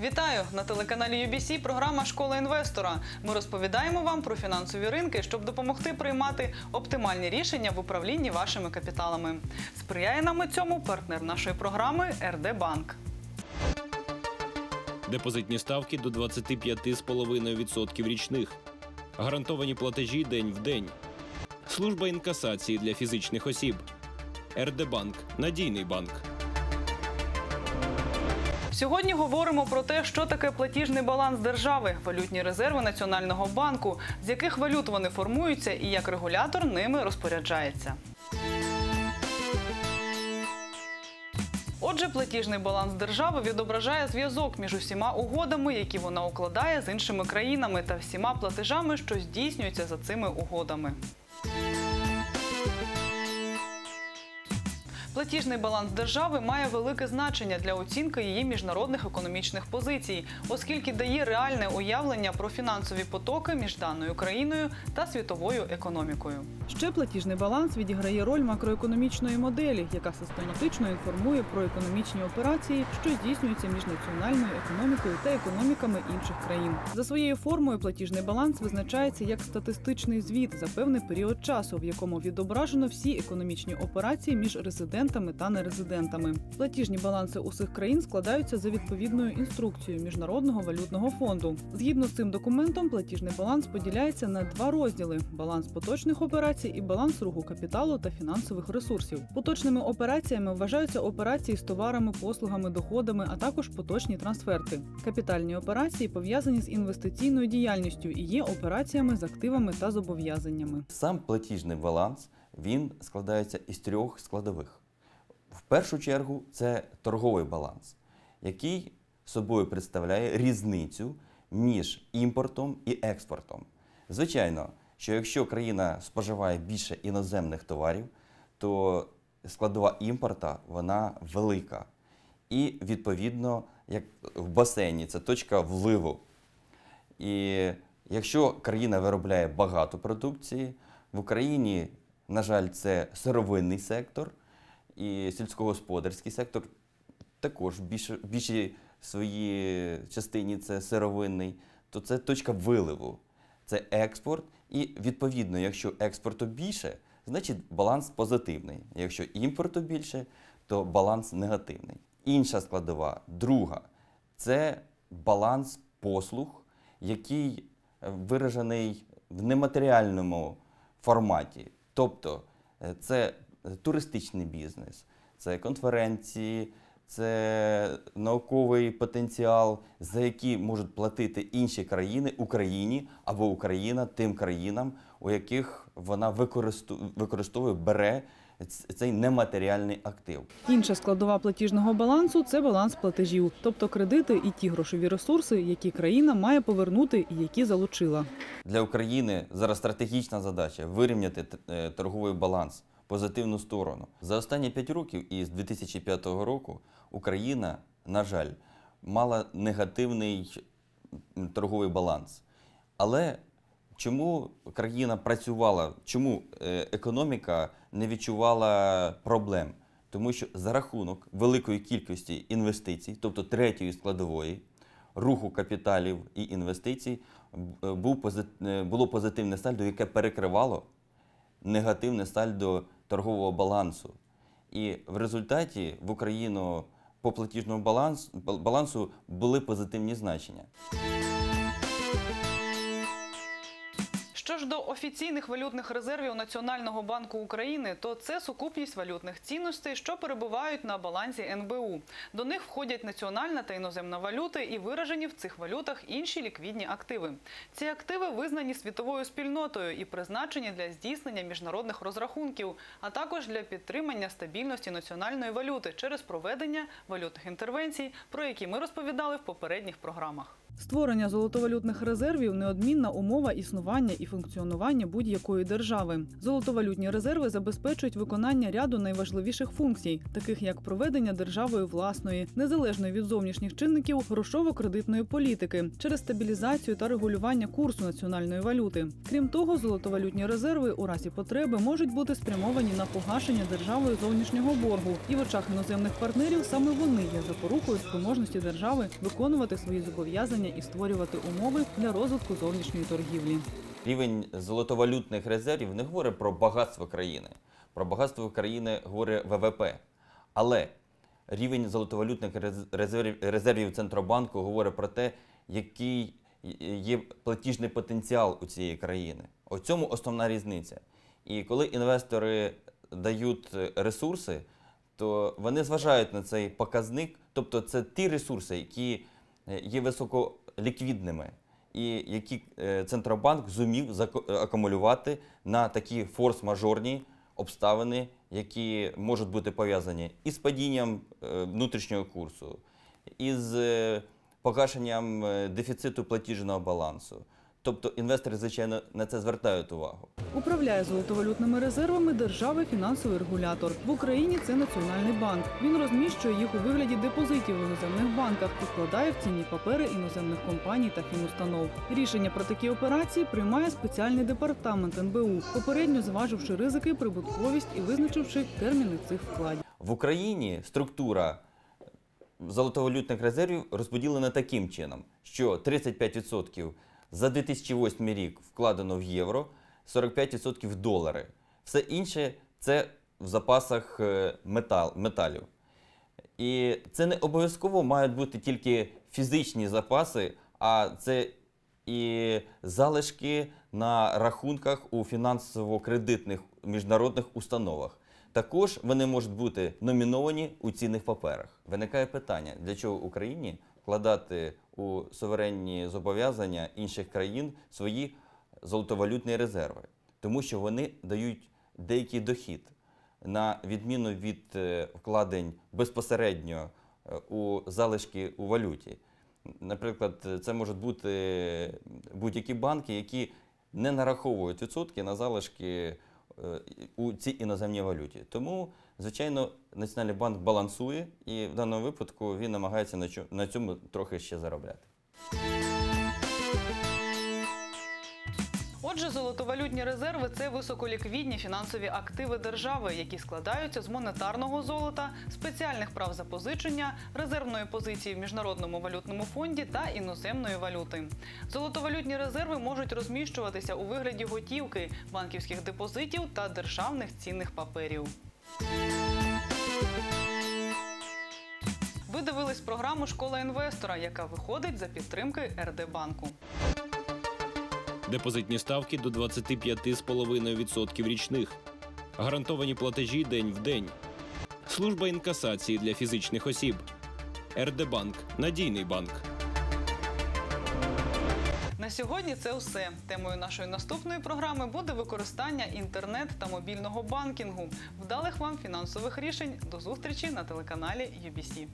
Вітаю на телеканалі UBC Програма Школа інвестора. Ми розповідаємо вам про фінансові ринки, щоб допомогти приймати оптимальні рішення в управлінні вашими капіталами. Сприяє нам у цьому партнер нашої програми РД Банк. Депозитні ставки до 25,5% річних. Гарантовані платежі день в день. Служба інкасації для фізичних осіб. РД Банк надійний банк. Сьогодні говоримо про те, що таке платіжний баланс держави, валютні резерви Національного банку, з яких валют вони формуються і як регулятор ними розпоряджається. Отже, платіжний баланс держави відображає зв'язок між усіма угодами, які вона укладає з іншими країнами, та всіма платежами, що здійснюються за цими угодами. Платіжний баланс держави має велике значення для оцінки її міжнародних економічних позицій, оскільки дає реальне уявлення про фінансові потоки між даною країною та світовою економікою. Ще платіжний баланс відіграє роль макроекономічної моделі, яка систематично інформує про економічні операції, що здійснюються між національною економікою та економіками інших країн. За своєю формою платіжний баланс визначається як статистичний звіт за певний період часу, в якому відображено всі економічні операції між резидентами та нерезидентами. Платіжні баланси усіх країн складаються за відповідною інструкцією Міжнародного валютного фонду. Згідно з цим документом, платіжний баланс поділяється на два розділи: баланс поточних операцій і баланс руху капіталу та фінансових ресурсів. Поточними операціями вважаються операції з товарами, послугами, доходами, а також поточні трансферти. Капітальні операції пов'язані з інвестиційною діяльністю і є операціями з активами та зобов'язаннями. Сам платіжний баланс він складається із трьох складових. В першу чергу це торговий баланс, який собою представляє різницю між імпортом і експортом. Звичайно, що якщо країна споживає більше іноземних товарів, то складова імпорта вона велика. І відповідно, як в басейні, це точка вливу. І якщо країна виробляє багато продукції, в Україні, на жаль, це сировинний сектор і сільськогосподарський сектор також більш, в більшій своїй частині це сировинний, то це точка виливу, це експорт. І відповідно, якщо експорту більше, значить баланс позитивний. Якщо імпорту більше, то баланс негативний. Інша складова, друга, це баланс послуг, який е, виражений в нематеріальному форматі. Тобто е, це туристичний бізнес, це конференції, це науковий потенціал, за який можуть платити інші країни Україні або Україна тим країнам, у яких вона використовує, бере цей нематеріальний актив. Інша складова платіжного балансу це баланс платежів, тобто кредити і ті грошові ресурси, які країна має повернути і які залучила. Для України зараз стратегічна задача вирівняти е, торговий баланс позитивну сторону. За останні 5 років із 2005 року Україна, на жаль, мала негативний торговий баланс. Але чому країна працювала, чому е, економіка не відчувала проблем? Тому що за рахунок великої кількості інвестицій, тобто третьої складової, руху капіталів і інвестицій, пози- е, було позитивне сальдо, яке перекривало негативне сальдо торгового балансу. І в результаті в Україну по платіжному балансу, були позитивні значення. Що ж до офіційних валютних резервів Національного банку України, то це сукупність валютних цінностей, що перебувають на балансі НБУ. До них входять національна та іноземна валюти і виражені в цих валютах інші ліквідні активи. Ці активи визнані світовою спільнотою і призначені для здійснення міжнародних розрахунків, а також для підтримання стабільності національної валюти через проведення валютних інтервенцій, про які ми розповідали в попередніх програмах. Створення золотовалютних резервів неодмінна умова існування і функціонування будь-якої держави. Золотовалютні резерви забезпечують виконання ряду найважливіших функцій, таких як проведення державою власної, незалежної від зовнішніх чинників грошово-кредитної політики через стабілізацію та регулювання курсу національної валюти. Крім того, золотовалютні резерви у разі потреби можуть бути спрямовані на погашення державою зовнішнього боргу, і в очах іноземних партнерів саме вони є запорукою спроможності держави виконувати свої зобов'язання і створювати умови для розвитку зовнішньої торгівлі. Рівень золотовалютних резервів не говорить про багатство країни. Про багатство країни говорить ВВП. Але рівень золотовалютних резервів, Центробанку говорить про те, який є платіжний потенціал у цієї країни. У цьому основна різниця. І коли інвестори дають е, ресурси, то вони зважають на цей показник, тобто це ті ресурси, які є високоліквідними і які е, Центробанк зумів е, акумулювати на такі форс-мажорні обставини, які можуть бути пов'язані із падінням е, внутрішнього курсу, із е, погашенням е, дефіциту платіжного балансу. Тобто інвестори, звичайно, на це звертають увагу. Управляє золотовалютними резервами держави фінансовий регулятор. В Україні це Національний банк. Він розміщує їх у вигляді депозитів в іноземних банках і вкладає в цінні папери іноземних компаній та фінустанов. Рішення про такі операції приймає спеціальний департамент НБУ, попередньо зваживши ризики, прибутковість і визначивши терміни цих вкладів. В Україні структура золотовалютних резервів розподілена таким чином, що 35% за 2008 рік вкладено в євро, 45% в долари. Все інше це в запасах е, метал, металів. І це не обов'язково мають бути тільки фізичні запаси, а це і залишки на рахунках у фінансово-кредитних міжнародних установах. Також вони можуть бути номіновані у цінних паперах. Виникає питання, для чого Україні вкладати у суверенні зобов'язання інших країн свої золотовалютні резерви, тому що вони дають деякий дохід на відміну від е, вкладень безпосередньо е, у залишки у валюті. Наприклад, це можуть бути будь-які банки, які не нараховують відсотки на залишки е, у цій іноземній валюті. Тому, звичайно, Національний банк балансує і в даному випадку він намагається на цьому трохи ще заробляти. Отже, золотовалютні резерви це високоліквідні фінансові активи держави, які складаються з монетарного золота, спеціальних прав запозичення, резервної позиції в міжнародному валютному фонді та іноземної валюти. Золотовалютні резерви можуть розміщуватися у вигляді готівки, банківських депозитів та державних цінних паперів. Ви дивились програму Школа інвестора, яка виходить за підтримки РД банку. Депозитні ставки до 25,5% річних. Гарантовані платежі день в день. Служба інкасації для фізичних осіб. РД-банк надійний банк. На сьогодні це все. Темою нашої наступної програми буде використання інтернет та мобільного банкінгу. Вдалих вам фінансових рішень. До зустрічі на телеканалі UBC.